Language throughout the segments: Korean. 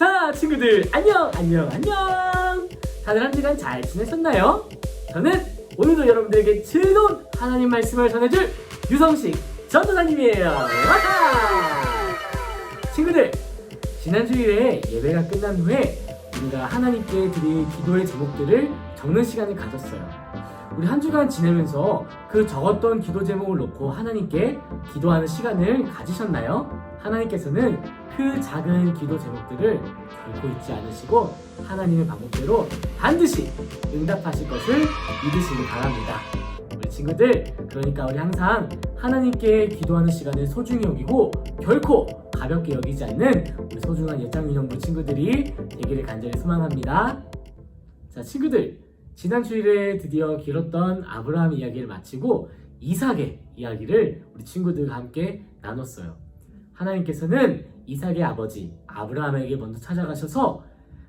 자, 친구들 안녕, 안녕, 안녕. 다들 한 주간 잘 지내셨나요? 저는 오늘도 여러분들에게 즐거운 하나님 말씀을 전해줄 유성식 전도사님이에요. 와하! 친구들, 지난 주일에 예배가 끝난 후에 우리가 하나님께 드릴 기도의 제목들을 적는 시간을 가졌어요. 우리 한 주간 지내면서 그 적었던 기도 제목을 놓고 하나님께 기도하는 시간을 가지셨나요? 하나님께서는 그 작은 기도 제목들을 결코 잊지 않으시고 하나님의 방법대로 반드시 응답하실 것을 믿으시기 바랍니다. 우리 친구들, 그러니까 우리 항상 하나님께 기도하는 시간을 소중히 여기고 결코 가볍게 여기지 않는 우리 소중한 예장윤영부 친구들이 되기를 간절히 소망합니다. 자, 친구들, 지난 주일에 드디어 길었던 아브라함 이야기를 마치고 이삭의 이야기를 우리 친구들과 함께 나눴어요. 하나님께서는 이삭의 아버지 아브라함에게 먼저 찾아가셔서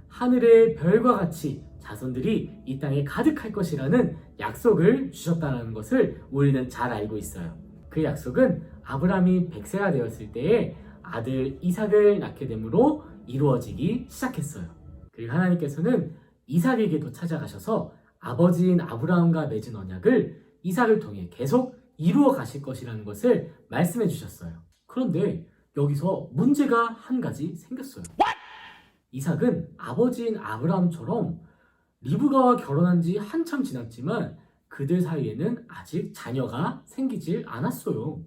하늘의 별과 같이 자손들이 이 땅에 가득할 것이라는 약속을 주셨다는 것을 우리는 잘 알고 있어요. 그 약속은 아브라함이 100세가 되었을 때에 아들 이삭을 낳게 되므로 이루어지기 시작했어요. 그리고 하나님께서는 이삭에게도 찾아가셔서 아버지인 아브라함과 맺은 언약을 이삭을 통해 계속 이루어 가실 것이라는 것을 말씀해 주셨어요. 그런데 여기서 문제가 한 가지 생겼어요. 이삭은 아버지인 아브라함처럼 리브가와 결혼한 지 한참 지났지만 그들 사이에는 아직 자녀가 생기질 않았어요.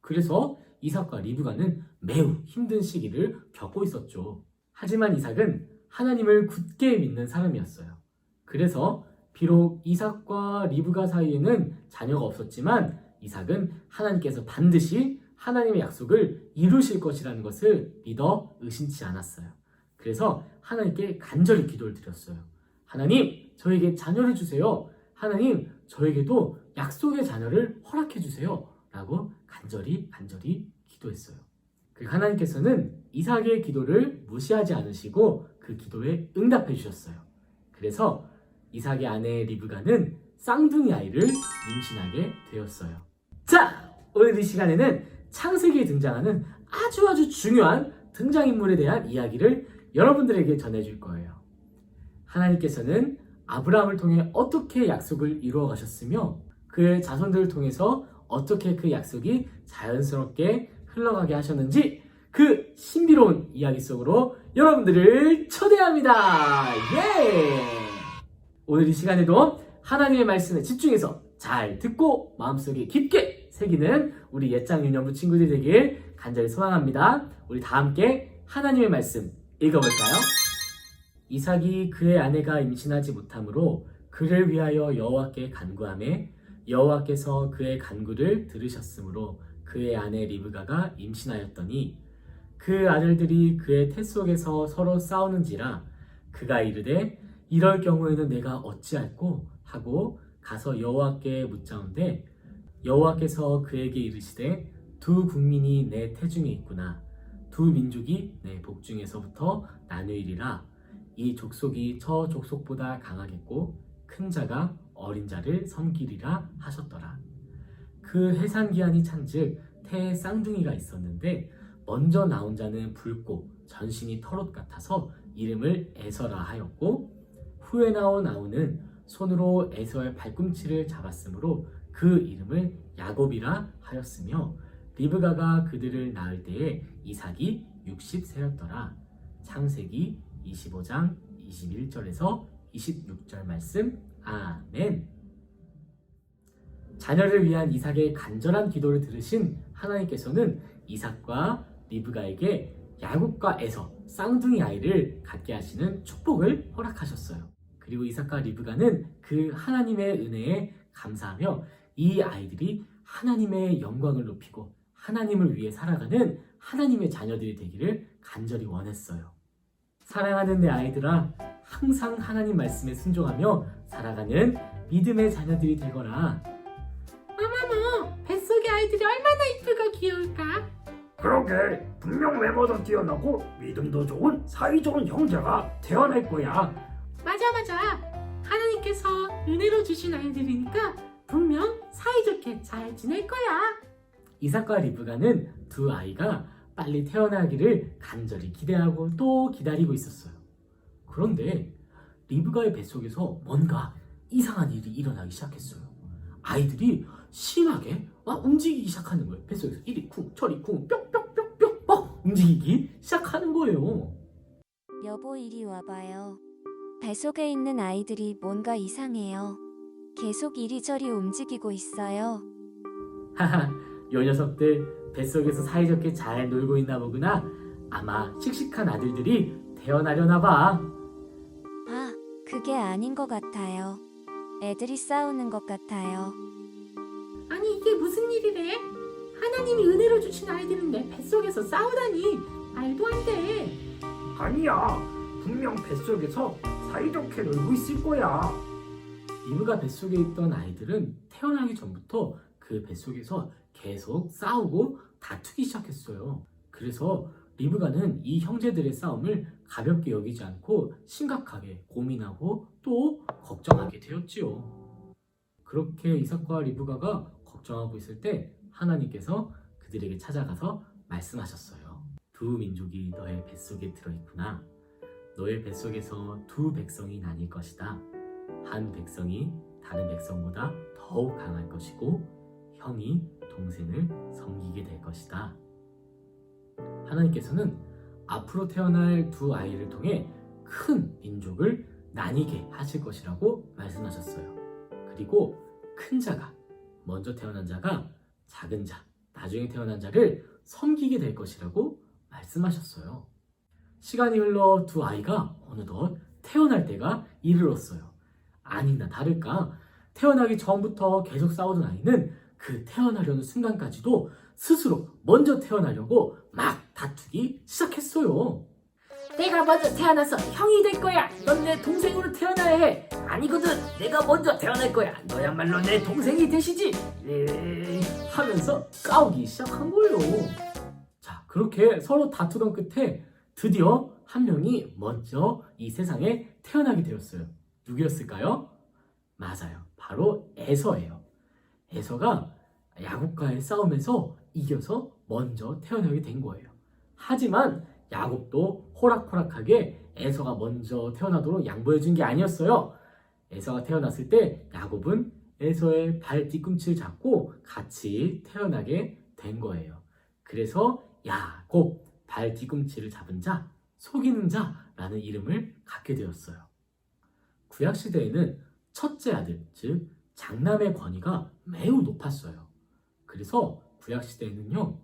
그래서 이삭과 리브가는 매우 힘든 시기를 겪고 있었죠. 하지만 이삭은 하나님을 굳게 믿는 사람이었어요. 그래서 비록 이삭과 리브가 사이에는 자녀가 없었지만 이삭은 하나님께서 반드시 하나님의 약속을 이루실 것이라는 것을 믿어 의심치 않았어요. 그래서 하나님께 간절히 기도를 드렸어요. 하나님, 저에게 자녀를 주세요. 하나님, 저에게도 약속의 자녀를 허락해 주세요. 라고 간절히 간절히 기도했어요. 그 하나님께서는 이삭의 기도를 무시하지 않으시고 그 기도에 응답해 주셨어요. 그래서 이삭의 아내 리브가는 쌍둥이 아이를 임신하게 되었어요. 자, 오늘 이 시간에는 창세기에 등장하는 아주 아주 중요한 등장인물에 대한 이야기를 여러분들에게 전해줄 거예요. 하나님께서는 아브라함을 통해 어떻게 약속을 이루어 가셨으며 그의 자손들을 통해서 어떻게 그 약속이 자연스럽게 흘러가게 하셨는지 그 신비로운 이야기 속으로 여러분들을 초대합니다. 예! 오늘 이 시간에도 하나님의 말씀에 집중해서 잘 듣고 마음속에 깊게 새기는 우리 옛장 유년부 친구들이 되길 간절히 소망합니다. 우리 다 함께 하나님의 말씀 읽어볼까요? 이삭이 그의 아내가 임신하지 못하므로 그를 위하여 여호와께 간구하매 여호와께서 그의 간구를 들으셨으므로 그의 아내 리브가가 임신하였더니 그 아들들이 그의 태 속에서 서로 싸우는지라 그가 이르되 이럴 경우에는 내가 어찌할꼬 하고 가서 여호와께 묻자온데 여호와께서 그에게 이르시되 두 국민이 내 태중에 있구나. 두 민족이 내 복중에서부터 나누이리라. 이 족속이 저 족속보다 강하겠고 큰 자가 어린 자를 섬기리라 하셨더라. 그 해산 기한이 찬즉 태에 쌍둥이가 있었는데 먼저 나온 자는 붉고 전신이 털옷 같아서 이름을 에서라 하였고 후에 나온 아우는 손으로 에서의 발꿈치를 잡았으므로 그 이름을 야곱이라 하였으며 리브가가 그들을 낳을 때에 이삭이 60세였더라. 창세기 25장 21절에서 26절 말씀. 아멘. 자녀를 위한 이삭의 간절한 기도를 들으신 하나님께서는 이삭과 리브가에게 야곱과 에서 쌍둥이 아이를 갖게 하시는 축복을 허락하셨어요. 그리고 이삭과 리브가는 그 하나님의 은혜에 감사하며 이 아이들이 하나님의 영광을 높이고 하나님을 위해 살아가는 하나님의 자녀들이 되기를 간절히 원했어요. 사랑하는 내 아이들아, 항상 하나님 말씀에 순종하며 살아가는 믿음의 자녀들이 되거라. 어머머, 뱃속의 아이들이 얼마나 이쁘고 귀여울까? 그러게 분명 외모도 뛰어나고 믿음도 좋은 사이좋은 형제가 태어날 거야 맞아 맞아. 하나님께서 은혜로 주신 아이들이니까 분명 사이좋게 잘 지낼 거야. 이삭과 리브가는 두 아이가 빨리 태어나기를 간절히 기대하고 또 기다리고 있었어요. 그런데 리브가의 뱃속에서 뭔가 이상한 일이 일어나기 시작했어요. 아이들이 심하게 막 움직이기 시작하는 거예요. 뱃속에서 이리 쿵 저리 쿵 뿅뿅뿅뿅 막 움직이기 시작하는 거예요. 여보 이리 와봐요. 뱃속에 있는 아이들이 뭔가 이상해요. 계속 이리저리 움직이고 있어요. 하하, 요 녀석들 뱃속에서 사이좋게 잘 놀고 있나 보구나. 아마 씩씩한 아들들이 태어나려나 봐. 아, 그게 아닌 것 같아요. 애들이 싸우는 것 같아요. 아니 이게 무슨 일이래? 하나님이 은혜로 주신 아이들은 내 뱃속에서 싸우다니 말도 안 돼. 아니야. 분명 뱃속에서 사이좋게 놀고 있을 거야. 리브가 뱃속에 있던 아이들은 태어나기 전부터 그 뱃속에서 계속 싸우고 다투기 시작했어요. 그래서 리브가는 이 형제들의 싸움을 가볍게 여기지 않고 심각하게 고민하고 또 걱정하게 되었지요. 그렇게 이삭과 리브가가 걱정하고 있을 때 하나님께서 그들에게 찾아가서 말씀하셨어요. 두 민족이 너의 뱃속에 들어있구나. 너의 뱃속에서 두 백성이 나뉠 것이다. 한 백성이 다른 백성보다 더욱 강할 것이고 형이 동생을 섬기게 될 것이다. 하나님께서는 앞으로 태어날 두 아이를 통해 큰 민족을 나뉘게 하실 것이라고 말씀하셨어요. 그리고 큰 자가 먼저 태어난 자가 작은 자, 나중에 태어난 자를 섬기게 될 것이라고 말씀하셨어요. 시간이 흘러 두 아이가 어느덧 태어날 때가 이르렀어요. 아니나 다를까 태어나기 전부터 계속 싸우던 아이는 그 태어나려는 순간까지도 스스로 먼저 태어나려고 막 다투기 시작했어요. 내가 먼저 태어나서 형이 될 거야. 넌 내 동생으로 태어나야 해. 아니거든. 내가 먼저 태어날 거야. 너야말로 내 동생이 되시지. 에이, 하면서 싸우기 시작한 거예요. 자, 그렇게 서로 다투던 끝에 드디어 한 명이 먼저 이 세상에 태어나게 되었어요. 누구였을까요? 맞아요. 바로 에서예요. 에서가 야곱과의 싸움에서 이겨서 먼저 태어나게 된 거예요. 하지만 야곱도 호락호락하게 에서가 먼저 태어나도록 양보해 준 게 아니었어요. 에서가 태어났을 때 야곱은 에서의 발 뒤꿈치를 잡고 같이 태어나게 된 거예요. 그래서 야곱, 발 뒤꿈치를 잡은 자, 속이는 자라는 이름을 갖게 되었어요. 구약시대에는 첫째 아들, 즉 장남의 권위가 매우 높았어요. 그래서 구약시대에는요,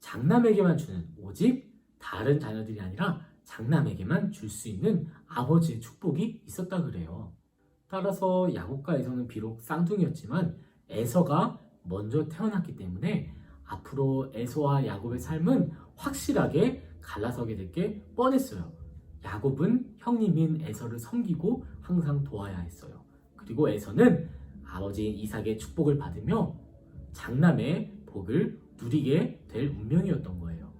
장남에게만 주는 오직 다른 자녀들이 아니라 장남에게만 줄 수 있는 아버지의 축복이 있었다 그래요. 따라서 야곱과 에서는 비록 쌍둥이였지만 에서가 먼저 태어났기 때문에 앞으로 에서와 야곱의 삶은 확실하게 갈라서게 될 게 뻔했어요. 야곱은 형님인 에서를 섬기고 항상 도와야 했어요. 그리고 에서는 아버지인 이삭의 축복을 받으며 장남의 복을 누리게 될 운명이었던 거예요.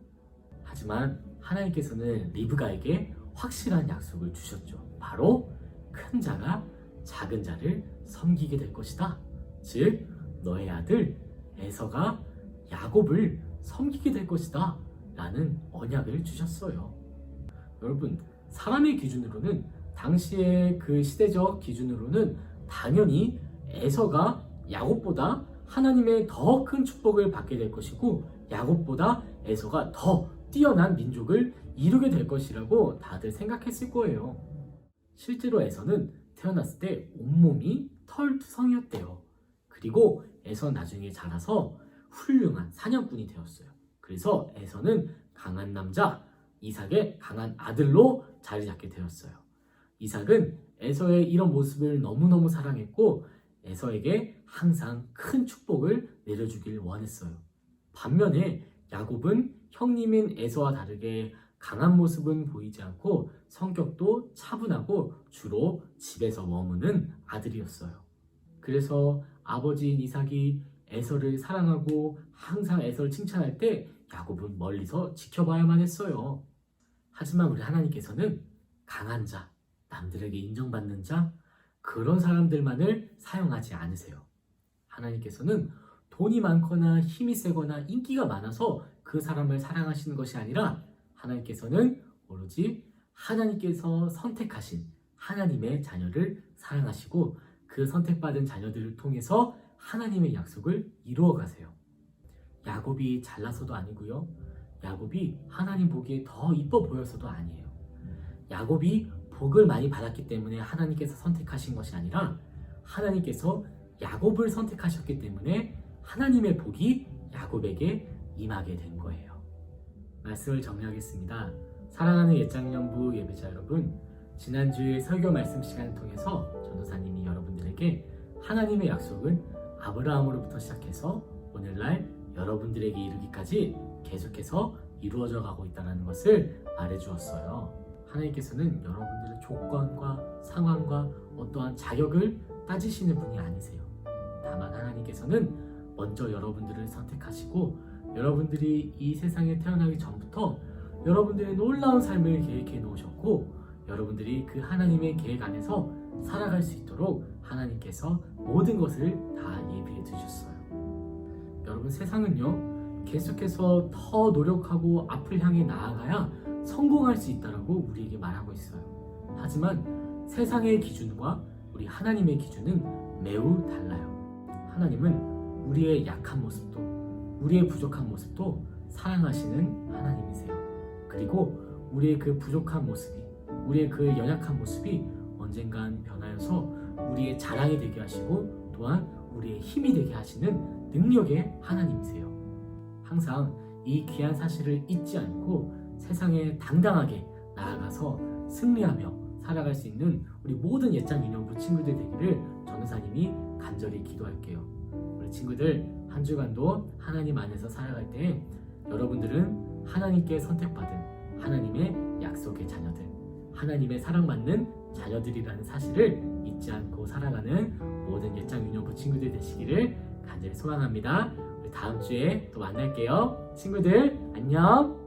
하지만 하나님께서는 리브가에게 확실한 약속을 주셨죠. 바로 큰 자가 작은 자를 섬기게 될 것이다. 즉 너의 아들 에서가 야곱을 섬기게 될 것이다. 라는 언약을 주셨어요. 여러분, 사람의 기준으로는 당시의 그 시대적 기준으로는 당연히 에서가 야곱보다 하나님의 더 큰 축복을 받게 될 것이고 야곱보다 에서가 더 뛰어난 민족을 이루게 될 것이라고 다들 생각했을 거예요. 실제로 에서는 태어났을 때 온몸이 털투성이었대요. 그리고 에서 나중에 자라서 훌륭한 사냥꾼이 되었어요. 그래서 에서는 강한 남자, 이삭의 강한 아들로 자리 잡게 되었어요. 이삭은 에서의 이런 모습을 너무너무 사랑했고 에서에게 항상 큰 축복을 내려주길 원했어요. 반면에 야곱은 형님인 에서와 다르게 강한 모습은 보이지 않고 성격도 차분하고 주로 집에서 머무는 아들이었어요. 그래서 아버지인 이삭이 에서를 사랑하고 항상 에서를 칭찬할 때 야곱은 멀리서 지켜봐야만 했어요. 하지만 우리 하나님께서는 강한 자, 남들에게 인정받는 자, 그런 사람들만을 사용하지 않으세요. 하나님께서는 돈이 많거나 힘이 세거나 인기가 많아서 그 사람을 사랑하시는 것이 아니라 하나님께서는 오로지 하나님께서 선택하신 하나님의 자녀를 사랑하시고 그 선택받은 자녀들을 통해서 하나님의 약속을 이루어 가세요. 야곱이 잘나서도 아니고요. 야곱이 하나님 보기에 더 이뻐 보여서도 아니에요. 야곱이 복을 많이 받았기 때문에 하나님께서 선택하신 것이 아니라 하나님께서 야곱을 선택하셨기 때문에 하나님의 복이 야곱에게 임하게 된 거예요. 말씀을 정리하겠습니다. 사랑하는 옛장년부 예배자 여러분, 지난주에 설교 말씀 시간을 통해서 전도사님이 여러분들에게 하나님의 약속은 아브라함으로부터 시작해서 오늘날 여러분들에게 이르기까지 계속해서 이루어져 가고 있다는 것을 말해 주었어요. 하나님께서는 여러분들의 조건과 상황과 어떠한 자격을 따지시는 분이 아니세요. 다만 하나님께서는 먼저 여러분들을 선택하시고 여러분들이 이 세상에 태어나기 전부터 여러분들의 놀라운 삶을 계획해 놓으셨고 여러분들이 그 하나님의 계획 안에서 살아갈 수 있도록 하나님께서 모든 것을 다 예비해 두셨어요. 여러분 세상은요 계속해서 더 노력하고 앞을 향해 나아가야 성공할 수 있다라고 우리에게 말하고 있어요. 하지만 세상의 기준과 우리 하나님의 기준은 매우 달라요. 하나님은 우리의 약한 모습도 우리의 부족한 모습도 사랑하시는 하나님이세요. 그리고 우리의 그 부족한 모습이 우리의 그 연약한 모습이 언젠간 변하여서 우리의 자랑이 되게 하시고 또한 우리의 힘이 되게 하시는 능력의 하나님이세요. 항상 이 귀한 사실을 잊지 않고 세상에 당당하게 나아가서 승리하며 살아갈 수 있는 우리 모든 옛장 인형부 친구들 되기를 전우사님이 간절히 기도할게요. 우리 친구들 한 주간도 하나님 안에서 살아갈 때 여러분들은 하나님께 선택받은 하나님의 약속의 자녀들, 하나님의 사랑받는 자녀들이라는 사실을 잊지 않고 살아가는 모든 옛장 인형부 친구들 되시기를 간절히 소망합니다. 다음 주에 또 만날게요. 친구들 안녕.